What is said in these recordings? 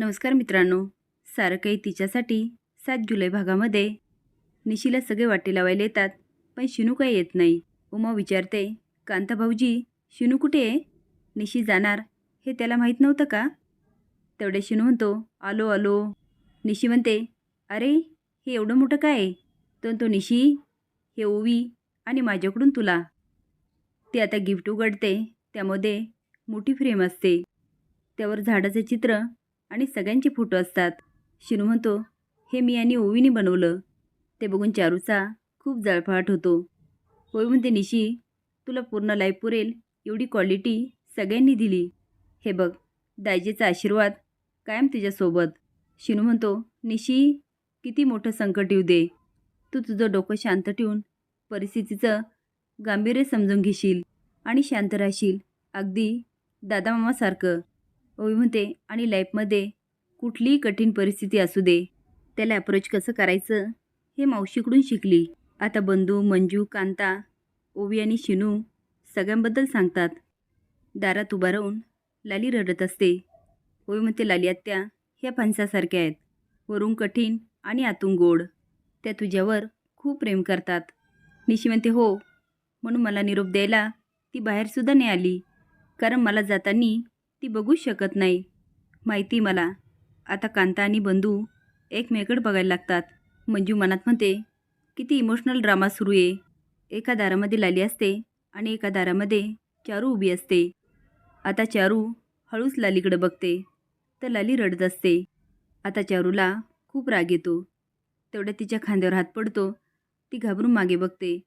नमस्कार मित्रांनो. सारं काही तिच्यासाठी सात जुलै भागामध्ये निशीला सगळे वाटे लावायला येतात पण शिनू काही येत नाही. उमा विचारते कांता भाऊजी शिनू कुठे आहे? निशी जाणार हे त्याला माहीत नव्हतं का? तेवढे शिनू म्हणतो आलो आलो. निशी म्हणते अरे हे एवढं मोठं काय आहे? तर तो निशी हे ओवी आणि माझ्याकडून तुला. ती आता गिफ्ट उघडते त्यामध्ये मोठी फ्रेम असते. त्यावर झाडाचं चित्र आणि सगळ्यांचे फोटो असतात. शिनू म्हणतो हे मी आणि ओवीने बनवलं. ते बघून चारूचा खूप जळफाट होतो. ओवी म्हणते निशी तुला पूर्ण लाईफ पुरेल एवढी क्वालिटी सगळ्यांनी दिली. हे बघ दायजेचा आशीर्वाद कायम तुझ्यासोबत. शिनू म्हणतो निशी किती मोठं संकट येऊ दे. तू तुझं डोकं शांत ठेवून परिस्थितीचं गांभीर्य समजून घेशील आणि शांत राहशील. अगदी दादामामासारखं. म्हणते आणि लाईफमध्ये कुठलीही कठीण परिस्थिती असू दे. त्याला अप्रोच कसं करायचं? हे मावशीकडून शिकली. आता बंधू मंजू कांता ओवी आणि शिनू सगळ्यांबद्दल सांगतात. दारात उभा राहून लाली रडत असते. ओवी म्हणते लाली आत्या ह्या फणसासारख्या आहेत. वरून कठीण आणि आतून गोड. त्या तुझ्यावर खूप प्रेम करतात. निशी म्हणते हो. म्हणून मला निरोप द्यायला ती बाहेरसुद्धा नाही आली. कारण मला जाताना ती बघूच शकत नाही. माहिती मला. आता कांता आणि बंधू एकमेकडे बघायला लागतात. मंजू मनात म्हणते किती इमोशनल ड्रामा सुरू आहे. एका दारामध्ये लाली असते आणि एका दारामध्ये चारू उभी असते. आता चारू हळूच लालीकडे बघते. तर लाली रडत असते. आता चारूला खूप राग येतो. तेवढ्या तिच्या खांद्यावर हात पडतो. ती घाबरून मागे बघते.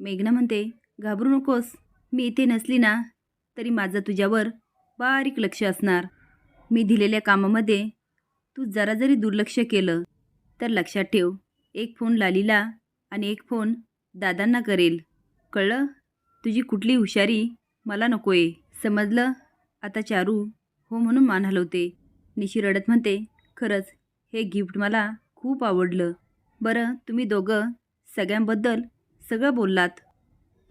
मेघना म्हणते घाबरू नकोस. मी इथे नसली ना तरी माझं तुझ्यावर बारीक लक्ष असणार. मी दिलेल्या कामामध्ये तू जरा जरी दुर्लक्ष केलं तर लक्षात ठेव. एक फोन लालीला आणि एक फोन दादांना करेल. कळलं? तुझी कुठली हुशारी? मला नको आहे समजलं? आता चारू हो म्हणून मान हलवते. निशी रडत म्हणते खरंच हे गिफ्ट मला खूप आवडलं. बरं तुम्ही दोघं सगळ्यांबद्दल सगळं बोललात.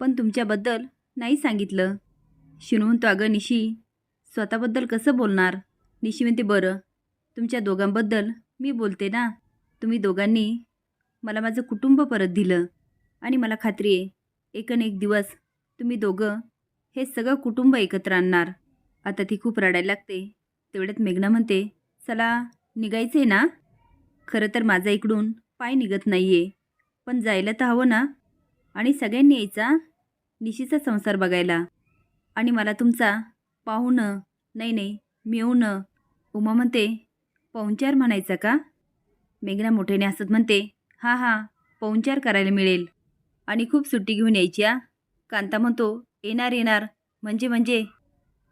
पण तुमच्याबद्दल नाही सांगितलं. शिनून तो अगं निशी स्वतःबद्दल कसं बोलणार? निशी म्हणते बरं. तुमच्या दोघांबद्दल मी बोलते ना. तुम्ही दोघांनी मला माझं कुटुंब परत दिलं आणि मला खात्री आहे एक न एक दिवस तुम्ही दोघं हे सगळं कुटुंब एकत्र आणणार. आता ती खूप रडायला लागते. तेवढ्यात मेघना म्हणते चला निघायचं आहे ना? खरं तर माझा इकडून पाय निघत नाही आहे पण जायला तर हवं ना? आणि सगळ्यांनी यायचा निशीचा संसार बघायला. आणि मला तुमचा पाहुणं नाही नाही मिळवणं उमा म्हणते पाहुणचार म्हणायचा का? मेघना मोठ्याने हसत म्हणते हां हां पाहुणचार करायला मिळेल. आणि खूप सुट्टी घेऊन यायची आ. कांता म्हणतो येणार येणार. म्हणजे म्हणजे.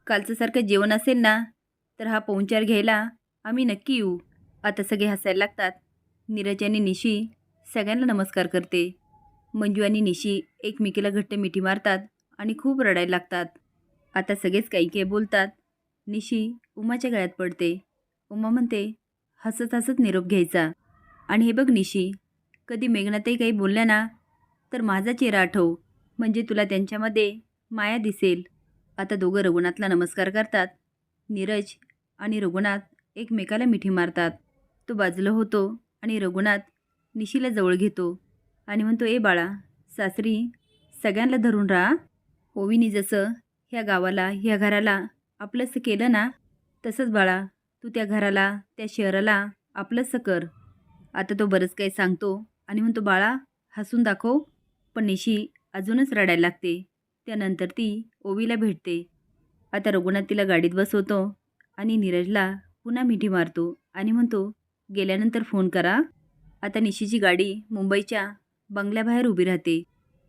कालचंसारखं जेवण असेल ना तर हा पाहुणचार घ्यायला आम्ही नक्की येऊ. आता सगळे हसायला लागतात. नीरज आणि निशी सगळ्यांना नमस्कार करते. मंजू आणि निशी एकमेकीला घट्ट मिठी मारतात आणि खूप रडायला लागतात. आता सगळेच काही काही बोलतात. निशी उमाच्या गळ्यात पडते. उमा म्हणते हसत हसत निरोप घ्यायचा. आणि हे बघ निशी कधी मेघनातही काही बोलल्या ना तर माझा चेहरा आठव म्हणजे तुला त्यांच्यामध्ये माया दिसेल. आता दोघं रघुनाथला नमस्कार करतात. नीरज आणि रघुनाथ एकमेकाला मिठी मारतात. तो बाजूला होतो आणि रघुनाथ निशीला जवळ घेतो आणि म्हणतो ए बाळा सासरी सगळ्यांना धरून राहा. ओवीनी जसं ह्या गावाला ह्या घराला आपलंसं केलं ना? तसंच बाळा तू त्या घराला त्या शहराला आपलंसं कर. आता तो बरंच काही सांगतो आणि म्हणतो बाळा हसून दाखव. पण निशी अजूनच रडायला लागते. त्यानंतर ती ओवीला भेटते. आता रघुनाथ तिला गाडीत बसवतो आणि नीरजला पुन्हा मिठी मारतो आणि म्हणतो गेल्यानंतर फोन करा. आता निशीची गाडी मुंबईच्या बंगल्याबाहेर उभी राहते.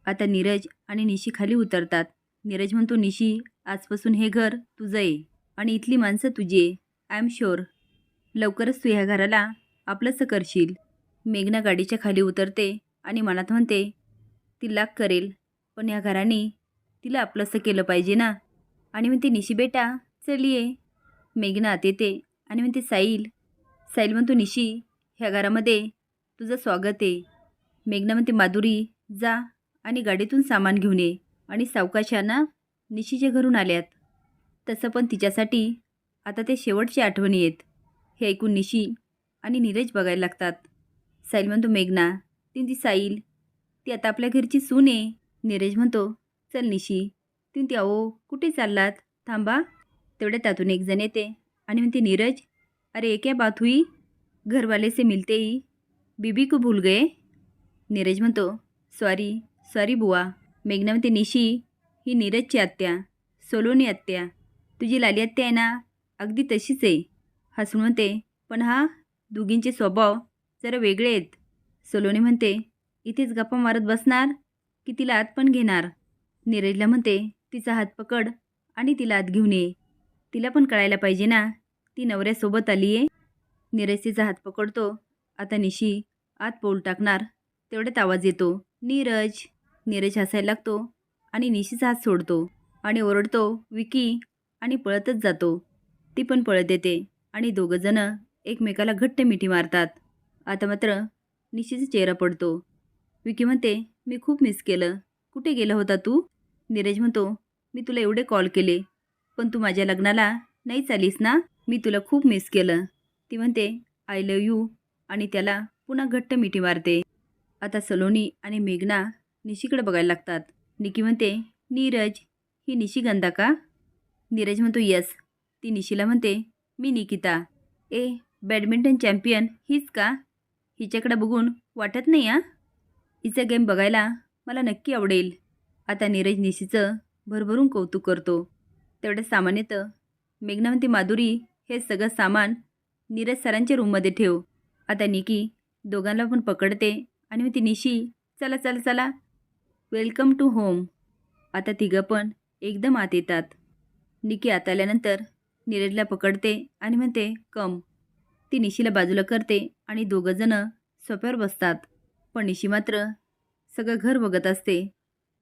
आता नीरज आणि निशी खाली उतरतात. नीरज म्हणतो निशी आजपासून हे घर तुझं आहे आणि इथली माणसं तुझी आय एम शुअर लवकरच तू ह्या घराला आपलंसं करशील. मेघना गाडीच्या खाली उतरते आणि मनात म्हणते ती लाख करेल पण ह्या घराने तिला आपलंसं केलं पाहिजे ना. आणि म्हणते निशी बेटा चल ये मेघना आत येते आणि म्हणते साईल साईल म्हणतो निशी ह्या घरामध्ये तुझं स्वागत आहे मेघना म्हणते माधुरी जा आणि गाडीतून सामान घेऊन ये. आणि सावकाशांना निशीच्या घरून आल्यात. तसं पण तिच्यासाठी आता ते शेवटची आठवणी आहेत. हे ऐकून निशी आणि नीरज बघायला लागतात. साईल म्हणतो मेघना ती ती साईल ती आता आपल्या घरची सून आहे. नीरज म्हणतो चल निशी तीन ती अहो कुठे चाललात? थांबा. तेवढ्या त्यातून एक जण येते आणि म्हणते नीरज अरे क्या बात हुई? घरवाले से मिलते ही. बीबी को भूल गए? नीरज म्हणतो सॉरी सॉरी बुवा मेघनावती निशी ही नीरजची आत्या सोलोनी आत्या. तुझी लाली आत्या आहे ना? अगदी तशीच आहे. हसून म्हणते पण हा दोघींचे स्वभाव जरा वेगळे आहेत. सोलोनी म्हणते इथेच गप्पा मारत बसणार की तिला आत पण घेणार? नीरजला म्हणते तिचा हात पकड आणि तिला आत घेऊन ये. तिला पण कळायला पाहिजे ना? ती नवऱ्यासोबत आली आहे. नीरज तिचा हात पकडतो. आता निशी आत पोल टाकणार. तेवढ्यात आवाज येतो. नीरज नीरज हसायला लागतो आणि निशीचा हात सोडतो आणि ओरडतो विकी आणि पळतच जातो. ती पण पळत येते आणि दोघंजणं एकमेकाला घट्ट मिठी मारतात. आता मात्र निशीचा चेहरा पडतो. विकी म्हणते मी खूप मिस केलं. कुठे गेला होता तू? नीरज म्हणतो मी तुला एवढे कॉल केले पण तू माझ्या लग्नाला नाही चालीस ना? मी तुला खूप मिस केलं. ती म्हणते आय लव यू आणि त्याला पुन्हा घट्ट मिठी मारते. आता सलोनी आणि मेघना निशीकडे बघायला लागतात. निकी म्हणते नीरज ही निशी गंदा का? नीरज म्हणतो यस. ती निशीला म्हणते मी निकिता. ए बॅडमिंटन चॅम्पियन हीच का? हिच्याकडे बघून वाटत नाही आ हिचा गेम बघायला मला नक्की आवडेल. आता नीरज निशीचं भरभरून कौतुक करतो. तेवढं सामान्यतः मेघनावंती माधुरी हे सगळं सामान नीरज सरांच्या रूममध्ये ठेव. आता निकी दोघांना पण पकडते आणि मग ती निशी चला चला चला वेलकम टू होम. आता तिघं पण एकदम आत येतात. निकी आत आल्यानंतर नीरजला पकडते आणि म्हणते कम. ती निशीला बाजूला करते आणि दोघंजणं सोप्यावर बसतात. पण निशी मात्र सगळं घर बघत असते.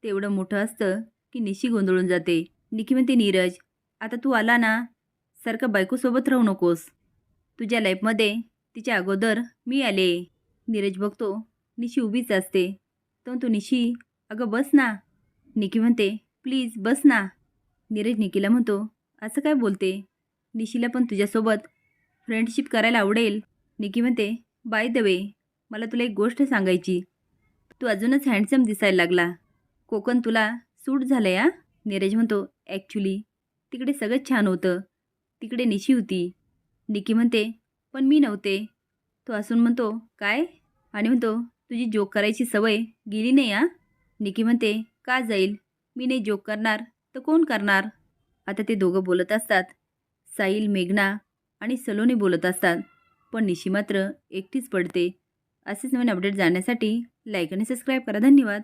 तेवढं मोठं असतं की निशी गोंधळून जाते. निकी म्हणते नीरज आता तू आला ना सारखं बायकोसोबत राहू नकोस. तुझ्या लाईफमध्ये तिच्या अगोदर मी आले. नीरज बघतो निशी उभीच असते. तर तू निशी अगं बस ना. निकी म्हणते प्लीज बस ना. नीरज निकीला म्हणतो असं काय बोलते? निशीला पण तुझ्यासोबत. फ्रेंडशिप करायला आवडेल. निकी म्हणते बाय द वे मला तुला एक गोष्ट सांगायची. तू अजूनच हँडसम दिसायला लागला. कोकण तुला सूट झालं या नीरज म्हणतो ॲक्च्युली तिकडे सगळं छान होतं. तिकडे निशी होती. निकी म्हणते पण मी नव्हते. तो असून म्हणतो काय? आणि म्हणतो तुझी जोक करायची सवय गेली नाही आ निकी म्हणते का जाईल? मी नाही जोक करणार तर कोण करणार? आता ते दोघं बोलत असतात. साईल मेघना आणि सलोनी बोलत असतात. पण निशी मात्र एकटीच पडते. असेच नवीन अपडेट जाण्यासाठी लाईक आणि सबस्क्राईब करा. धन्यवाद.